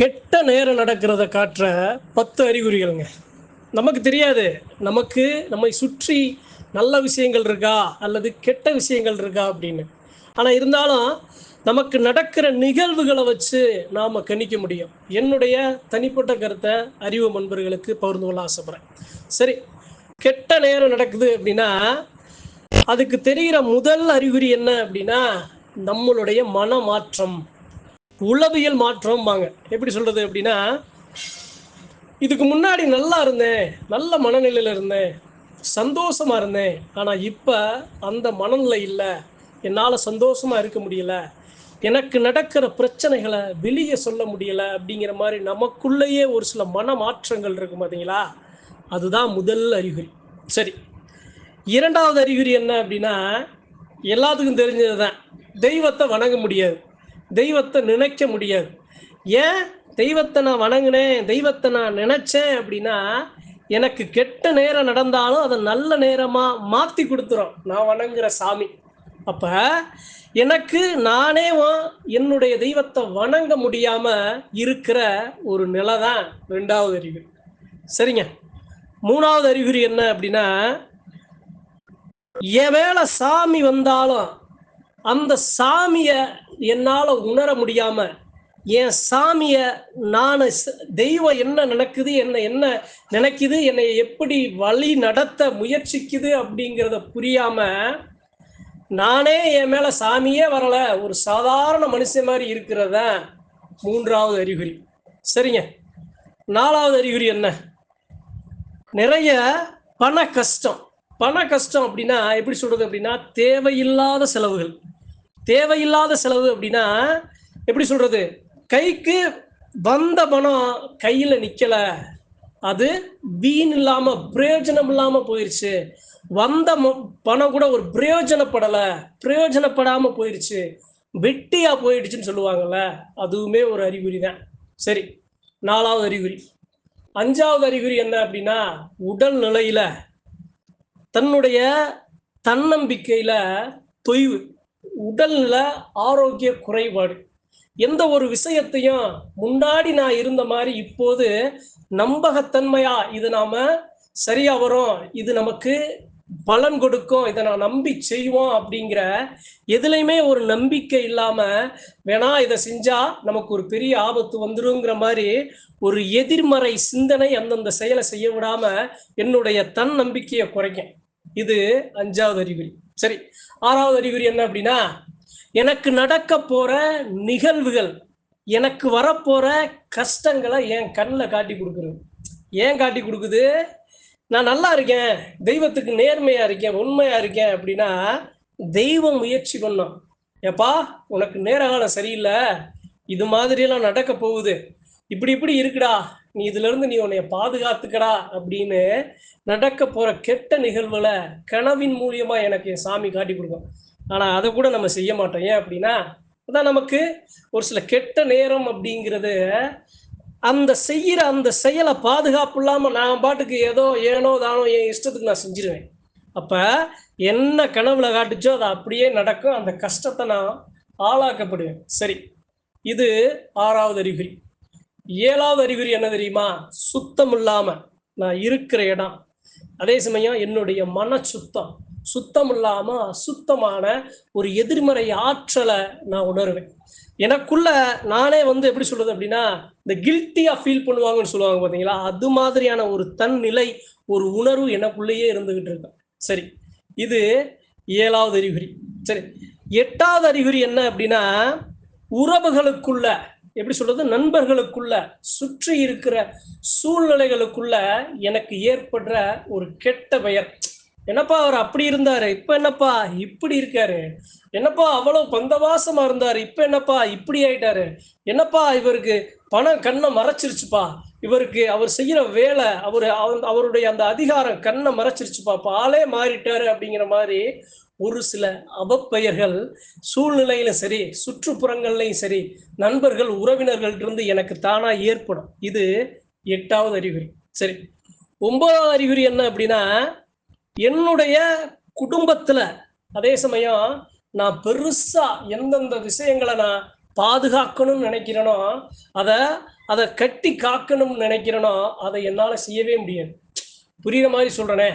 கெட்ட நேரம் நடக்கிறத காட்டுற பத்து அறிகுறிகள்ங்க. நமக்கு தெரியாது. நமக்கு நம்மை சுற்றி நல்ல விஷயங்கள் இருக்கா? அல்லது கெட்ட விஷயங்கள் இருக்கா? அப்படின்னு. ஆனால் இருந்தாலும் நமக்கு நடக்கிற நிகழ்வுகளை வச்சு நாம் கணிக்க முடியும். என்னுடைய தனிப்பட்ட கருத்தை அறிவு நண்பர்களுக்கு பகிர்ந்து கொள்ள ஆசைப்பட்றேன். சரி கெட்ட நேரம் நடக்குது அப்படின்னா அதுக்கு தெரிகிற முதல் அறிகுறி என்ன அப்படின்னா நம்மளுடைய மனமாற்றம். உளவியல் மாற்றம்பாங்க. எப்படி சொல்கிறது அப்படின்னா இதுக்கு முன்னாடி நல்லா இருந்தேன் நல்ல மனநிலையில் இருந்தேன் சந்தோஷமாக இருந்தேன். ஆனால் இப்போ அந்த மனநிலை இல்லை. என்னால் சந்தோஷமாக இருக்க முடியல. எனக்கு நடக்கிற பிரச்சனைகளை வெளியே சொல்ல முடியல அப்படிங்கிற மாதிரி நமக்குள்ளேயே ஒரு சில மன மாற்றங்கள் பார்த்தீங்களா அதுதான் முதல் அறிகுறி. சரி. இரண்டாவது அறிகுறி என்ன அப்படின்னா எல்லாத்துக்கும் தெரிஞ்சது தான் தெய்வத்தை வணங்க முடியாது. தெய்வத்தை நினைக்க முடியாது. ஏன்? தெய்வத்தை நான் வணங்கினேன் தெய்வத்தை நான் நினைச்சேன் அப்படின்னா எனக்கு கெட்ட நேரம் நடந்தாலும் அதை நல்ல நேரமாக மாற்றி கொடுத்துரும். நான் வணங்குற சாமி. அப்போ எனக்கு நானே என்னுடைய தெய்வத்தை வணங்க முடியாமல் இருக்கிற ஒரு நிலை தான் ரெண்டாவது அறிகுறி. சரிங்க. மூணாவது அறிகுறி என்ன அப்படின்னா என் மேல சாமி வந்தாலும் அந்த சாமியை என்னால் உணர முடியாம என் சாமியை நான் ச- தெய்வம் என்ன நினைக்குது என்ன என்ன நினைக்குது என்னை எப்படி வழி நடத்த முயற்சிக்குது அப்படிங்கிறத புரியாம நானே என் மேல சாமியே வரல. ஒரு சாதாரண மனுஷன் மாதிரி இருக்கிறத மூன்றாவது அறிகுறி. சரிங்க. நாலாவது அறிகுறி என்ன? நிறைய பண கஷ்டம். பண கஷ்டம் அப்படின்னா எப்படி சொல்றது அப்படின்னா தேவையில்லாத செலவுகள். தேவையில்லாத செலவு அப்படின்னா எப்படி சொல்றது? கைக்கு வந்த பணம் கையில நிக்கல. அது வீண் இல்லாம பிரயோஜனம் இல்லாம போயிருச்சு. வந்த ம- பணம் கூட ஒரு பிரயோஜனப்படல. பிரயோஜனப்படாம போயிருச்சு. வெட்டியா போயிடுச்சுன்னு சொல்லுவாங்கல்ல அதுவுமே ஒரு அறிகுறி தான். சரி நாலாவது அறிகுறி. அஞ்சாவது அறிகுறி என்ன அப்படின்னா உடல் நிலையில தன்னுடைய தன்னம்பிக்கையில தொய்வு. உடல்ல ஆரோக்கிய குறைபாடு. எந்த ஒரு விஷயத்தையும் முன்னாடி நான் இருந்த மாதிரி இப்போது நம்பகத்தன்மையா இது நாம சரியா வரும் இது நமக்கு பலன் கொடுக்கும் இதை நான் நம்பி செய்வோம் அப்படிங்கிற எதுலையுமே ஒரு நம்பிக்கை இல்லாம வேணா இதை செஞ்சா நமக்கு ஒரு பெரிய ஆபத்து வந்துருங்கிற மாதிரி ஒரு எதிர்மறை சிந்தனை அந்தந்த செயலை செய்ய விடாம என்னுடைய தன் நம்பிக்கையை குறைக்கும். இது அஞ்சாவது அறிகுறி. சரி ஆறாவது அறிகுறி என்ன அப்படின்னா எனக்கு நடக்க போற நிகழ்வுகள் எனக்கு வரப்போற கஷ்டங்களை என் கண்ணில் காட்டி கொடுக்குறது. ஏன் காட்டி கொடுக்குது? நான் நல்லா இருக்கேன் தெய்வத்துக்கு நேர்மையா இருக்கேன் உண்மையா இருக்கேன் அப்படின்னா தெய்வம் முயற்சி பண்ணும். ஏப்பா உனக்கு நேர காலம் சரியில்லை இது மாதிரியெல்லாம் நடக்க போகுது. இப்படி இப்படி இருக்குடா நீ இதுல இருந்து நீ உன்னைய பாதுகாத்துக்கடா அப்படின்னு நடக்க போற கெட்ட நிகழ்வுல கனவின் மூலியமா எனக்கு என் சாமி காட்டி கொடுக்கும். ஆனா அதை கூட நம்ம செய்ய மாட்டோம். ஏன் அப்படின்னா அதான் நமக்கு ஒரு சில கெட்ட நேரம் அப்படிங்கிறது அந்த செய்யற அந்த செயலை பாதுகாப்பு இல்லாம நான் பாட்டுக்கு ஏதோ ஏனோ தானோ என் இஷ்டத்துக்கு நான் செஞ்சிருவேன். அப்ப என்ன கனவுல காட்டுச்சோ அது அப்படியே நடக்கும். அந்த கஷ்டத்தை நான் ஆளாக்கப்படுவேன். சரி இது ஆறாவது அறிகுறி. ஏழாவது அறிகுறி என்ன தெரியுமா? சுத்தம் இல்லாம நான் இருக்கிற இடம். அதே சமயம் என்னுடைய மன சுத்தம் சுத்தம் இல்லாம அசுத்தமான ஒரு எதிர்மறை ஆற்றலை நான் உணர்வேன். எனக்குள்ள நானே வந்து எப்படி சொல்றது அப்படின்னா இந்த கில்ட்டியா ஃபீல் பண்ணுவாங்கன்னு சொல்லுவாங்க பாத்தீங்களா? அது மாதிரியான ஒரு தன்னிலை ஒரு உணர்வு எனக்குள்ளேயே இருந்துகிட்டு இருக்கும் சரி இது ஏழாவது அறிகுறி. சரி எட்டாவது அறிகுறி என்ன அப்படின்னா உறவுகளுக்குள்ள எப்படி சொல்றது? நண்பர்களுக்குள்ள சுற்றி இருக்கிற சூழ்நிலைகளுக்குள்ள எனக்கு ஏற்படுற ஒரு கெட்ட பெயர். என்னப்பா அவர் அப்படி இருந்தாரு இப்ப என்னப்பா இப்படி இருக்காரு? என்னப்பா அவ்வளவு பந்தவாசமா இருந்தாரு இப்ப என்னப்பா இப்படி ஆயிட்டாரு? என்னப்பா இவருக்கு பணம் கண்ணை மறைச்சிருச்சுப்பா? இவருக்கு அவர் செய்யற வேலை அவர் அவருடைய அந்த அதிகாரம் கண்ணை மறைச்சிருச்சுப்பா? இப்ப ஆளே மாறிட்டாரு அப்படிங்கிற மாதிரி ஒரு சில அவப்பெயர்கள் சூழ்நிலையிலும் சரி சுற்றுப்புறங்கள்லையும் சரி நண்பர்கள் உறவினர்கள்ட்டிருந்து இருந்து எனக்கு தானா ஏற்படும். இது எட்டாவது அறிகுறி. சரி ஒன்பதாவது அறிகுறி என்ன அப்படின்னா என்னுடைய குடும்பத்துல அதே சமயம் நான் பெருசா எந்தெந்த விஷயங்களை நான் பாதுகாக்கணும்னு நினைக்கிறேனோ அதை அதை கட்டி காக்கணும்னு நினைக்கிறேனோ அதை என்னால் செய்யவே முடியாது. புரியுற மாதிரி சொல்கிறேனே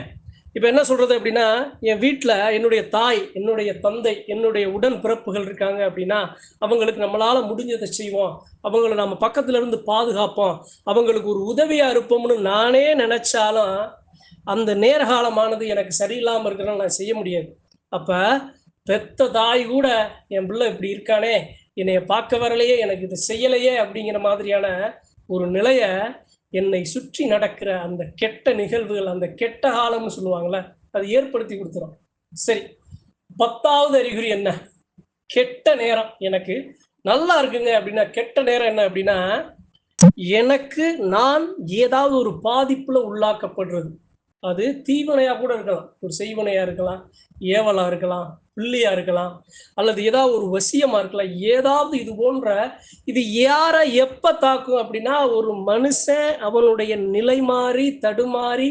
இப்போ என்ன சொல்கிறது அப்படின்னா என் வீட்டில் என்னுடைய தாய் என்னுடைய தந்தை என்னுடைய உடன் பிறப்புகள் இருக்காங்க அப்படின்னா அவங்களுக்கு நம்மளால் முடிஞ்சதை செய்வோம். அவங்கள நம்ம பக்கத்துல இருந்து பாதுகாப்போம். அவங்களுக்கு ஒரு உதவியாக இருப்போம்னு நானே நினச்சாலும் அந்த நேரகாலமானது எனக்கு சரியில்லாமல் இருக்கிறனால நான் செய்ய முடியாது. அப்போ பெத்த தாய் கூட என் பிள்ளை இப்படி இருக்கானே என்னைய பார்க்க வரலையே எனக்கு இது செய்யலையே அப்படிங்கிற மாதிரியான ஒரு நிலையை என்னை சுற்றி நடக்கிற அந்த கெட்ட நிகழ்வுகள் அந்த கெட்ட காலம்னு சொல்லுவாங்கள்ல அதை ஏற்படுத்தி கொடுத்துரும். சரி பத்தாவது அறிகுறி என்ன? கெட்ட நேரம். எனக்கு நல்லா இருக்குங்க அப்படின்னா கெட்ட நேரம் என்ன அப்படின்னா எனக்கு நான் ஏதாவது ஒரு பாதிப்புல உள்ளாக்கப்படுறது. அது தீவனையா கூட இருக்கலாம். ஒரு செய்வனையா இருக்கலாம் ஏவலா இருக்கலாம் பிள்ளையா இருக்கலாம் அல்லது ஏதாவது ஒரு வசியமா இருக்கலாம். ஏதாவது இது போன்ற இது யாரை எப்ப தாக்கும் அப்படின்னா ஒரு மனுஷன் அவனுடைய நிலை மாறி தடுமாறி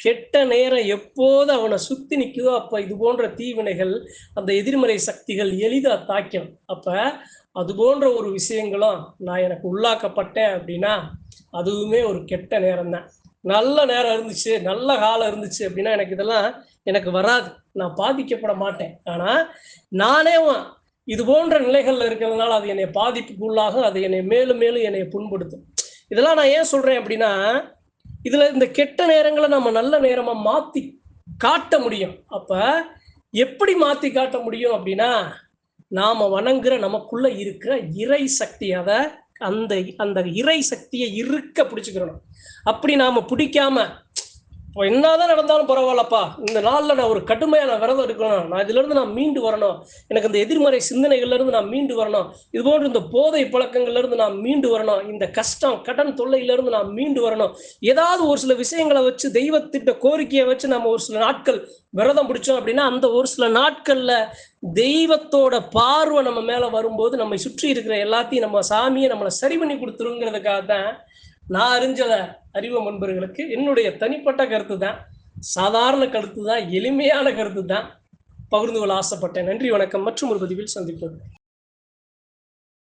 கெட்ட நேரம் எப்போது அவனை சுத்தி நிற்குதோ அப்ப இது போன்ற தீவினைகள் அந்த எதிர்மறை சக்திகள் எளிதா தாக்கும் அப்ப அது போன்ற ஒரு விஷயங்களும் நான் எனக்கு உள்ளாக்கப்பட்டேன் அப்படின்னா அதுவுமே ஒரு கெட்ட நேரம் தான் நல்ல நேரம் இருந்துச்சு நல்ல காலம் இருந்துச்சு அப்படின்னா எனக்கு இதெல்லாம் எனக்கு வராது. நான் பாதிக்கப்பட மாட்டேன். ஆனால் நானே இது போன்ற நிலைகளில் இருக்கிறதுனால அது என்னை பாதிப்புக்கு உள்ளாகும் அது என்னை மேலும் மேலும் என்னை புண்படுத்தும். இதெல்லாம் நான் ஏன் சொல்கிறேன் அப்படின்னா இதில் இந்த கெட்ட நேரங்களை நம்ம நல்ல நேரமாக மாற்றி காட்ட முடியும். அப்போ எப்படி மாற்றி காட்ட முடியும் அப்படின்னா நாம் வணங்குற நமக்குள்ளே இருக்கிற இறை சக்தி அதை அந்த அந்த இறை சக்தியை இருக்க பிடிச்சுக்கிறணும். அப்படி நாம பிடிக்காம இப்போ என்னதான் நடந்தாலும் பரவாயில்லப்பா. இந்த நாளில் நான் ஒரு கடுமையான விரதம் எடுக்கணும் நான் இதுலேருந்து நான் மீண்டு வரணும். எனக்கு இந்த எதிர்மறை சிந்தனைகள்லேருந்து நான் மீண்டு வரணும். இது போன்ற இந்த போதை பழக்கங்கள்லேருந்து நான் மீண்டு வரணும். இந்த கஷ்டம் கடன் தொல்லையிலேருந்து நான் மீண்டு வரணும். ஏதாவது ஒரு சில விஷயங்களை வச்சு தெய்வத்திட்ட கோரிக்கையை வச்சு நம்ம ஒரு சில நாட்கள் விரதம் பிடிச்சோம் அப்படின்னா அந்த ஒரு சில நாட்களில் தெய்வத்தோட பார்வை நம்ம மேலே வரும்போது நம்மை சுற்றி இருக்கிற எல்லாத்தையும் நம்ம சாமியை நம்மளை சரி பண்ணி கொடுத்துருங்கிறதுக்காக தான் நான் அறிஞ்சத அறிவு முன்பர்களுக்கு என்னுடைய தனிப்பட்ட கருத்து தான் சாதாரண கருத்து தான் எளிமையான கருத்து தான் பகிர்ந்து கொள்ள ஆசைப்பட்டேன். நன்றி வணக்கம். மற்றும் ஒரு பதிவில் சந்திப்பது